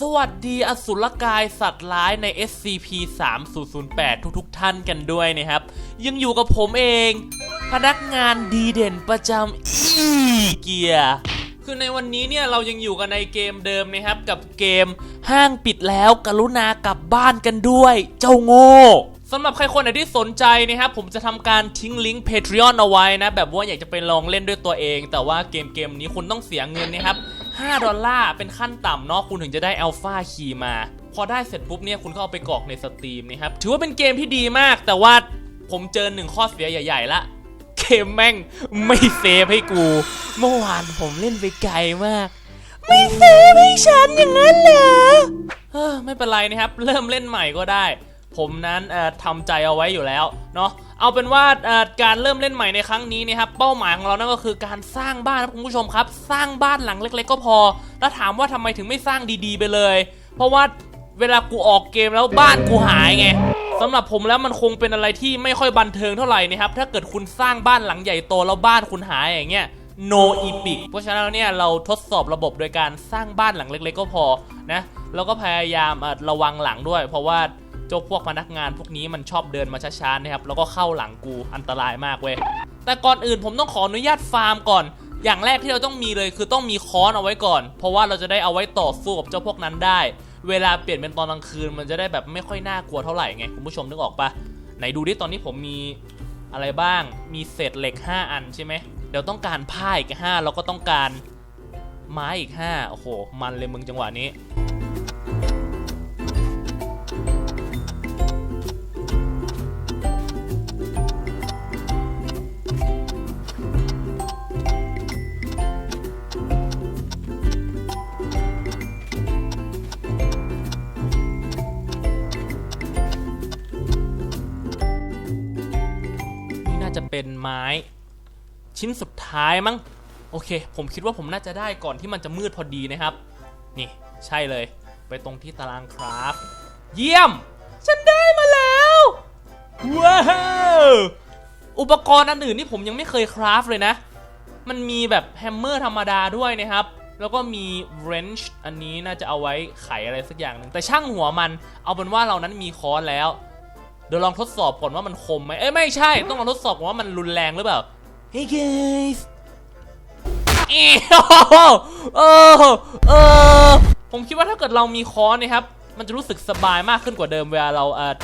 สวัสดีอสุรกายสัตว์ร้ายใน SCP 3008ทุกๆท่านกันด้วยนะครับ ยังอยู่กับผมเอง พนักงานดีเด่นประจำอีเกียคือในวันนี้เนี่ยเรายังอยู่กันในเกมเดิมนะครับ กับเกมห้างปิดแล้วกรุณากลับบ้านกันด้วย เจ้าโง่สำหรับใครคนไหนที่สนใจนะครับผมจะทำการทิ้งลิงก์ Patreon เอาไว้นะ แบบว่าอยากจะไปลองเล่นด้วยตัวเอง แต่ว่าเกมเกมนี้คุณต้องเสียเงินนะครับ 5 ดอลลาร์เป็นขั้นต่ำเนาะคุณถึงจะได้อัลฟาคีมา พอได้เสร็จปุ๊บเนี่ยคุณก็เอาไปกรอกในสตรีมนะครับ ถือว่าเป็นเกมที่ดีมาก แต่ว่าผมเจอหนึ่งข้อเสียใหญ่ ๆ ละ เกมแม่งไม่เซฟให้กู เมื่อวานผมเล่นไปไกลมาก ไม่เซฟให้ฉันอย่างนั้นเหรอเออไม่เป็นไรนะครับ เริ่มเล่นใหม่ก็ได้ ผมนั้นทำใจเอาไว้อยู่แล้วเนาะเอาเป็นว่าการเริ่มเล่นใหม่ในครั้งนี้นะครับเป้าหมายของเรานั่นก็คือการสร้างบ้านครับคุณผู้ชมครับ สร้างบ้านหลังเล็ก ๆ ก็พอ แล้วถามว่าทำไมถึงไม่สร้างดีๆ ไปเลย เพราะว่าเวลากูออกเกมแล้วบ้านกูหายไงสำหรับผมแล้วมันคงเป็นอะไรที่ไม่ค่อยบันเทิงเท่าไหร่นะครับถ้าเกิดคุณสร้างบ้านหลังใหญ่โตแล้วบ้านคุณหายอย่างเงี้ย no epic เพราะฉะนั้นเนี่ยเราทดสอบระบบโดยการสร้างบ้านหลังเล็ก ๆ ก็พอนะแล้วก็พยายามระวังหลังด้วย เพราะว่า เจ้าพวกพนักงานพวกนี้มันชอบเดินมาช้าๆนะครับแล้วก็เข้าหลังกูอันตรายมากเว้ยแต่ก่อนอื่นผมต้องขออนุญาตฟาร์มก่อน อย่างแรกที่เราต้องมีเลยคือต้องมีค้อนเอาไว้ก่อน เพราะว่าเราจะได้เอาไว้ต่อสู้กับเจ้าพวกนั้นได้ เวลาเปลี่ยนเป็นตอนกลางคืน มันจะได้แบบไม่ค่อยน่ากลัวเท่าไหร่ไงคุณผู้ชมนึกออกปะไหนดูดิตอนนี้ผมมีอะไรบ้าง มีเศษเหล็ก 5 อันใช่ไหมเดี๋ยวต้องการผ้าอีก5แล้วก็ต้องการไม้อีก5โอ้โห มันเลยมึงจังหวะนี้ เป็นไม้ชิ้นสุดท้ายมั้ง โอเค ผมคิดว่าผมน่าจะได้ก่อนที่มันจะมืดพอดีนะครับ นี่ใช่เลย ไปตรงที่ตารางคราฟเยี่ยม ฉันได้มาแล้วว้าวอุปกรณ์อันอื่นนี่ผมยังไม่เคยคราฟเลยนะ มันมีแบบแฮมเมอร์ธรรมดาด้วยนะครับ แล้วก็มีเรนช์อันนี้น่าจะเอาไว้ไขอะไรสักอย่างหนึ่งแต่ช่างหัวมัน เอาเป็นว่าเรานั้นมีค้อนแล้ว เดี๋ยวลองทดสอบก่อนว่ามันคมไหมเอ้ยไม่ใช่ ต้องลองทดสอบก่อนว่ามันรุนแรงหรือเปล่า Hey guys เอ้เออเออผมคิดว่าถ้าเกิดเรามีค้อนนะครับ มันจะรู้สึกสบายมากขึ้นกว่าเดิมเวลาเราเอ่อ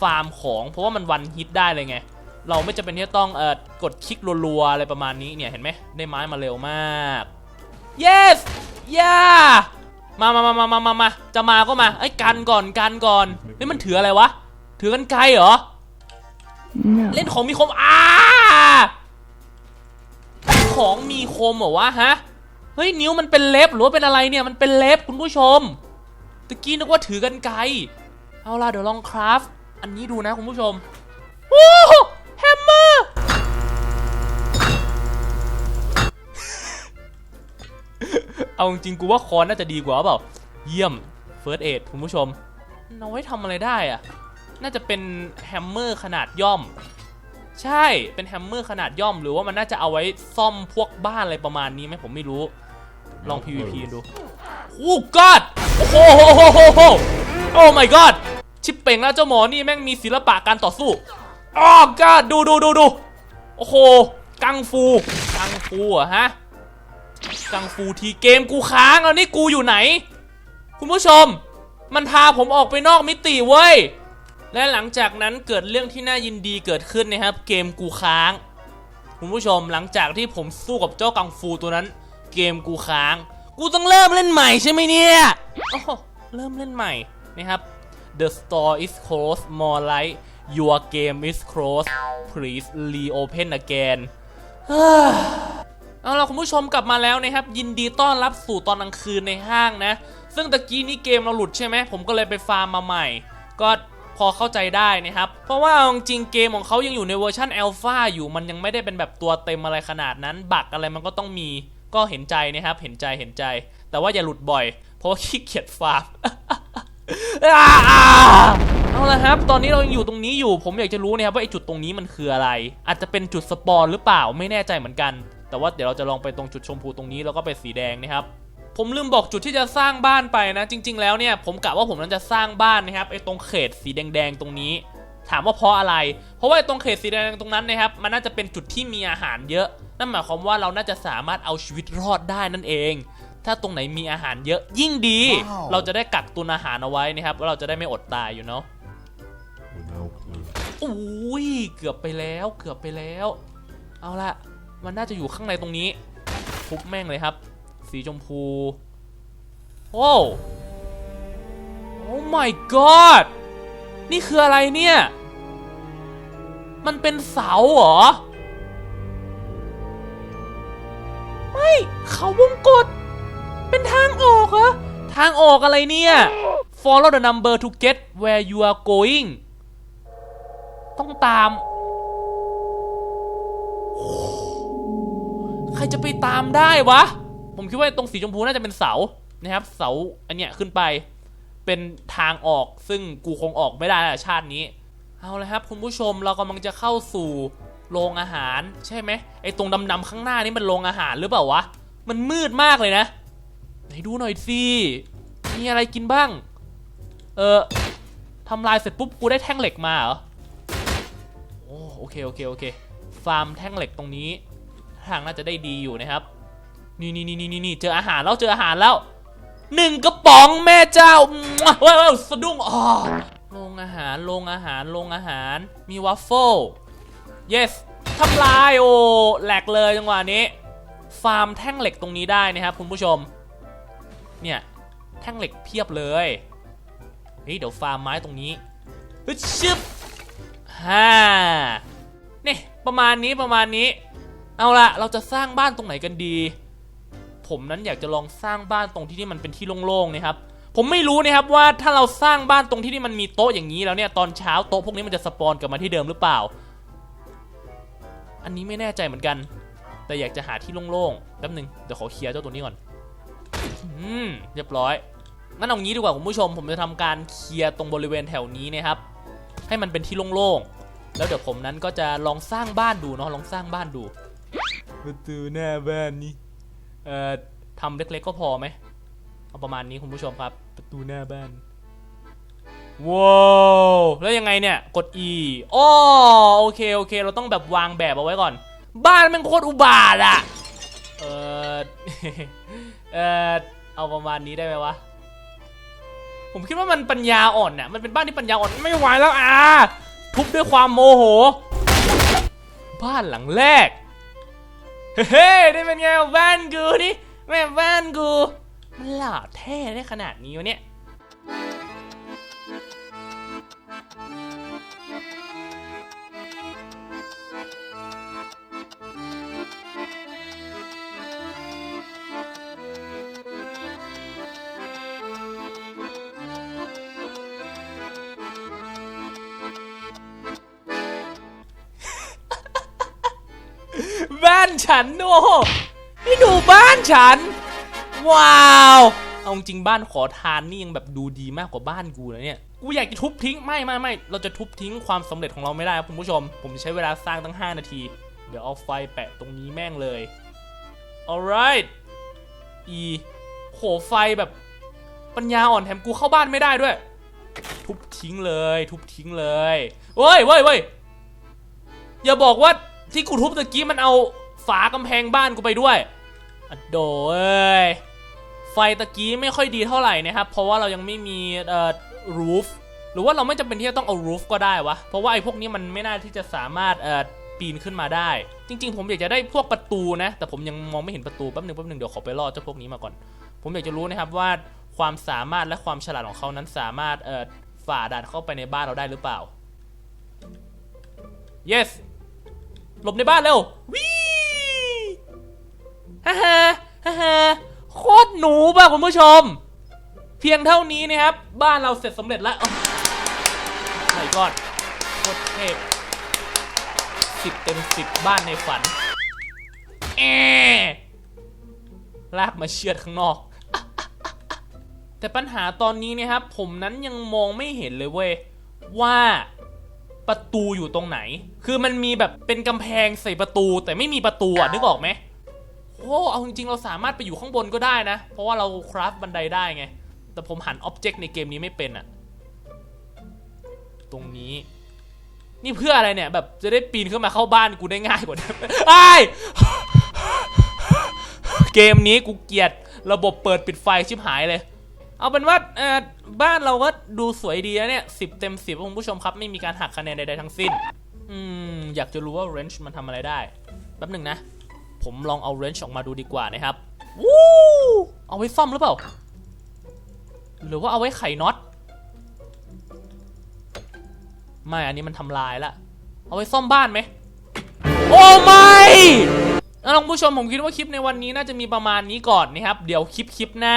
ฟาร์มของ เพราะว่ามันวันฮิตได้เลยไง เราไม่จำเป็นที่จะต้องเอ่อกดคลิกรัวๆอะไรประมาณนี้เนี่ยเห็นไหมได้ไม้มาเร็วมาก yes yeah มามามามามามามาจะมาก็มาไอ้ยกันก่อนกันก่อนนี่มันถืออะไรวะ ถือกันไกลเหรอ No. เล่นของมีคมอ้าของมีคมเหรอวะฮะ เฮ้ยนิ้วมันเป็นเล็บหรือว่าเป็นอะไรเนี่ยมันเป็นเล็บคุณผู้ชม ตะกี้นึกว่าถือกันไกล เอาล่ะเดี๋ยวลองคราฟต์อันนี้ดูนะคุณผู้ชม โอ้โหแฮมเมอร์ เอาจริงๆกูว่าคอนน่าจะดีกว่าเปล่า เยี่ยม First Aid คุณผู้ชมเอาไว้ทำอะไรได้อะ น่าจะเป็นแฮมเมอร์ขนาดย่อม ใช่เป็นแฮมเมอร์ขนาดย่อม หรือว่ามันน่าจะเอาไว้ซ่อมพวกบ้านอะไรประมาณนี้ไหมผมไม่รู้ ลอง PVP ดูโอ้ god โอ้โหโหโหโหโหโอ้ my god ชิปเป่งแล้วเจ้าหมอนี่แม่งมีศิลปะการต่อสู้อ๋อ god ดูดูดูดูโอ้โห กังฟูกังฟูอะฮะ กังฟูทีเกมกูค้างแล้วนี่กูอยู่ไหน คุณผู้ชม มันพาผมออกไปนอกมิติเว้ย และหลังจากนั้นเกิดเรื่องที่น่ายินดีเกิดขึ้นนะครับ เกมกูค้าง คุณผู้ชมหลังจากที่ผมสู้กับเจ้ากังฟูตัวนั้น เกมกูค้าง กูต้องเริ่มเล่นใหม่ใช่ไหมเนี่ยโอ้เริ่มเล่นใหม่นะครับ The store is closed more like your game is closed please reopen again เอาล่ะคุณผู้ชมกลับมาแล้วนะครับ ยินดีต้อนรับสู่ตอนกลางคืนในห้างนะ ซึ่งตะกี้นี้เกมเราหลุดใช่ไหมผมก็เลยไปฟาร์มมาใหม่ ก็ พอเข้าใจได้นะครับ เพราะว่าจริงเกมของเขายังอยู่ในเวอร์ชันอัลฟาอยู่มันยังไม่ได้เป็นแบบตัวเต็มอะไรขนาดนั้น บักอะไรมันก็ต้องมีก็เห็นใจนะครับ เห็นใจเห็นใจ แต่ว่าอย่าหลุดบ่อย เพราะว่าขี้เกียจฟาร์มเอาละครับ ตอนนี้เราอยู่ตรงนี้อยู่ ผมอยากจะรู้นะครับว่าไอ้จุดตรงนี้มันคืออะไร อาจจะเป็นจุดสปอนหรือเปล่าไม่แน่ใจเหมือนกัน แต่ว่าเดี๋ยวเราจะลองไปตรงจุดชมพูตรงนี้แล้วก็ไปสีแดงนะครับ ผมลืมบอกจุดที่จะสร้างบ้านไปนะ จริง ๆ แล้วเนี่ยผมกะว่าผมนั้นจะสร้างบ้านนะครับไอ้ตรงเขตสีแดง ๆ ตรงนี้ ถามว่าเพราะอะไร เพราะว่าไอ้ตรงเขตสีแดงตรงนั้นนะครับ มันน่าจะเป็นจุดที่มีอาหารเยอะ นั่นหมายความว่าเราน่าจะสามารถเอาชีวิตรอดได้นั่นเอง ถ้าตรงไหนมีอาหารเยอะยิ่งดีว้าวเราจะได้กักตุนอาหารเอาไว้นะครับว่าเราจะได้ไม่อดตายอยู่เนาะอุ้ยเกือบไปแล้วเกือบไปแล้ว เอาละมันน่าจะอยู่ข้างในตรงนี้ทุบแม่งเลยครับ สีชมพู โอ้ โอ้ my god นี่คืออะไรเนี่ย มันเป็นเสาเหรอ ไม่ เขาวงกด เป็นทางออกเหรอ ทางออกอะไรเนี่ย follow the number to get where you are going ต้องตาม ใครจะไปตามได้วะ ผมคิดว่าตรงสีชมพูน่าจะเป็นเสานะครับ เสาอันเนี้ยขึ้นไปเป็นทางออกซึ่งกูคงออกไม่ได้ล้วชาตินี้ เอาละครับ คุณผู้ชมเรากำลังจะเข้าสู่โรงอาหาร ใช่ไหมไอ้ตรงดำๆข้างหน้านี่มันโรงอาหารหรือเปล่าวะมันมืดมากเลยนะไหนดูหน่อยสิมีอะไรกินบ้าง เออทำลายเสร็จปุ๊บกูได้แท่งเหล็กมาเหรอโอ้โอเคโอเคโอเคฟาร์มแท่งเหล็กตรงนี้ทางน่าจะได้ดีอยู่นะครับ นี่นี่นี่นี่นี่เจออาหารแล้วเจออาหารแล้วหนึ่งกระป๋องแม่เจ้าว้ยเว้ยสะดุ้งอ๋อโรงอาหารโรงอาหารโรงอาหารมีวัฟเฟิล yes ทำลายโอ้แหลกเลยจังหวะนี้ ฟาร์มแท่งเหล็กตรงนี้ได้นะครับคุณผู้ชม เนี่ยแท่งเหล็กเพียบเลยเฮ้ยเดี๋ยวฟาร์มไม้ตรงนี้ฮึชึบฮ่านี่ประมาณนี้ประมาณนี้ เอาละเราจะสร้างบ้านตรงไหนกันดี ผมนั้นอยากจะลองสร้างบ้านตรงที่ที่มันเป็นที่โล่งๆนะครับผมไม่รู้นะครับว่าถ้าเราสร้างบ้านตรงที่ที่มันมีโต๊ะอย่างนี้แล้วเนี่ยตอนเช้าโต๊ะพวกนี้มันจะสปอนกลับมาที่เดิมหรือเปล่า อันนี้ไม่แน่ใจเหมือนกัน แต่อยากจะหาที่โล่งๆแป๊บนึงเดี๋ยวขอเคลียร์เจ้าตัวนี้ก่อนอืมเรียบร้อยงั้นเอางี้ดีกว่าคุณผู้ชม ผมจะทำการเคลียร์ตรงบริเวณแถวนี้นะครับ ให้มันเป็นที่โล่งๆแล้วเดี๋ยวผมนั้นก็จะลองสร้างบ้านดูเนาะลองสร้างบ้านดูประตูหน้าบ้านนี่ เอ่อทำเล็กๆก็พอไหมเอาประมาณนี้คุณผู้ชมครับ ประตูหน้าบ้านว้าวแล้วยังไงเนี่ย กด E อ้อโอเคโอเค เราต้องแบบวางแบบเอาไว้ก่อน บ้านมันโคตรอุบาทอะเออเออเอาประมาณนี้ได้ไหมวะ ผมคิดว่ามันปัญญาอ่อนน่ะ มันเป็นบ้านที่ปัญญาอ่อนไม่ไหวแล้วอะทุบด้วยความโมโห บ้านหลังแรก เฮ้ยได้เป็นไงวะบ้านกูนี่แม่บ้านกูมันหล่อแท้ได้ขนาดนี้วะเนี่ย ฉันโอ้โหนี่ดูบ้านฉัน ว้าว เอาจริงบ้านขอทานนี่ยังแบบดูดีมากกว่าบ้านกูนะเนี่ยกูอยากจะทุบทิ้งไม่ไม่ไม่เราจะทุบทิ้งความสำเร็จของเราไม่ได้ครับคุณผู้ชม ผมจะใช้เวลาสร้างตั้ง 5 นาที เดี๋ยวเอาไฟแปะตรงนี้แม่งเลย alright อีโหไฟแบบปัญญาอ่อนแถมกูเข้าบ้านไม่ได้ด้วย ทุบทิ้งเลย ทุบทิ้งเลยเว้ยเว้ยเว้ยอย่าบอกว่าที่กูทุบตะกี้มันเอา ฝากำแพงบ้านกูไปด้วยอโดเอ้ยไฟตะกี้ไม่ค่อยดีเท่าไหร่นะครับ เพราะว่าเรายังไม่มีเอ่อ roof หรือว่าเราไม่จำเป็นที่จะต้องเอา roof ก็ได้วะ เพราะว่าไอ้พวกนี้มันไม่น่าที่จะสามารถเอ่อปีนขึ้นมาได้ จริง ๆ ผมอยากจะได้พวกประตูนะ แต่ผมยังมองไม่เห็นประตูแป๊บหนึ่งแป๊บหนึ่งเดี๋ยวขอไปรอเจ้าพวกนี้มาก่อน ผมอยากจะรู้นะครับว่าความสามารถและความฉลาดของเขานั้นสามารถเอ่อฝ่าด่านเข้าไปในบ้านเราได้หรือเปล่า yes หลบในบ้านเร็ววิ ฮ่าฮ่าฮ่าโคตรหนูป่ะคุณผู้ชม เพียงเท่านี้นะครับ บ้านเราเสร็จสำเร็จแล้วไหนก่อนโคตรเทพสิบเต็มสิบบ้านในฝันแอลากมาเชือดข้างนอก แต่ปัญหาตอนนี้นะครับ ผมนั้นยังมองไม่เห็นเลยเว้ย ว่าประตูอยู่ตรงไหน คือมันมีแบบเป็นกำแพงใส่ประตูแต่ไม่มีประตูอะนึกออกไหม โอ้เอาจริงๆ เราสามารถไปอยู่ข้างบนก็ได้นะ เพราะว่าเราคราฟบันไดได้ไง แต่ผมหันอ็อบเจกต์ในเกมนี้ไม่เป็นอะตรงนี้ นี่เพื่ออะไรเนี่ย แบบจะได้ปีนขึ้นมาเข้าบ้านกูได้ง่ายกว่าไอ้เกมนี้กูเกลียดระบบเปิดปิดไฟชิบหายเลย เอาเป็นว่าบ้านเราก็ดูสวยดีนะเนี่ยสิบเต็มสิบคุณผู้ชมครับ ไม่มีการหักคะแนนใดๆทั้งสิ้น อืม อยากจะรู้ว่า wrench มันทำอะไรได้ แป๊บหนึ่งนะ ผมลองเอา wrench ออกมาดูดีกว่านะครับวู้เอาไว้ซ่อมหรือเปล่า หรือว่าเอาไว้ไขน็อต ไม่อันนี้มันทำลายละเอาไว้ซ่อมบ้านไหมโอ้ไม่แล้วท่านผู้ชมผมคิดว่าคลิปในวันนี้น่าจะมีประมาณนี้ก่อนนะครับ เดี๋ยวคลิปคลิปหน้า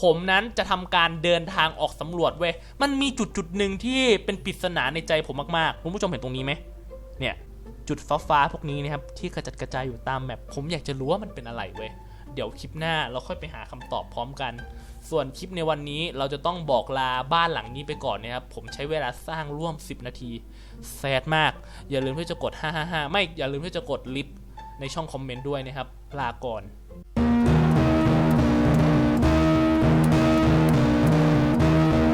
ผมนั้นจะทำการเดินทางออกสำรวจเว้ย มันมีจุดจุดหนึ่งที่เป็นปริศนาในใจผมมากๆ คุณผู้ชมเห็นตรงนี้ไหมเนี่ย จุดฟ้าๆพวกนี้นะครับที่กระจัดกระจายอยู่ตามแมปผมอยากจะรู้ว่ามันเป็นอะไรเว้ยเดี๋ยวคลิปหน้าเราค่อยไปหาคำตอบพร้อมกัน ส่วนคลิปในวันนี้เราจะต้องบอกลาบ้านหลังนี้ไปก่อนนะครับ ผมใช้เวลาสร้างร่วม 10 นาทีแซดมาก อย่าลืมที่จะกด 555 ไม่อย่าลืมที่จะกดลิฟต์ในช่องคอมเมนต์ด้วยนะครับ ลาก่อน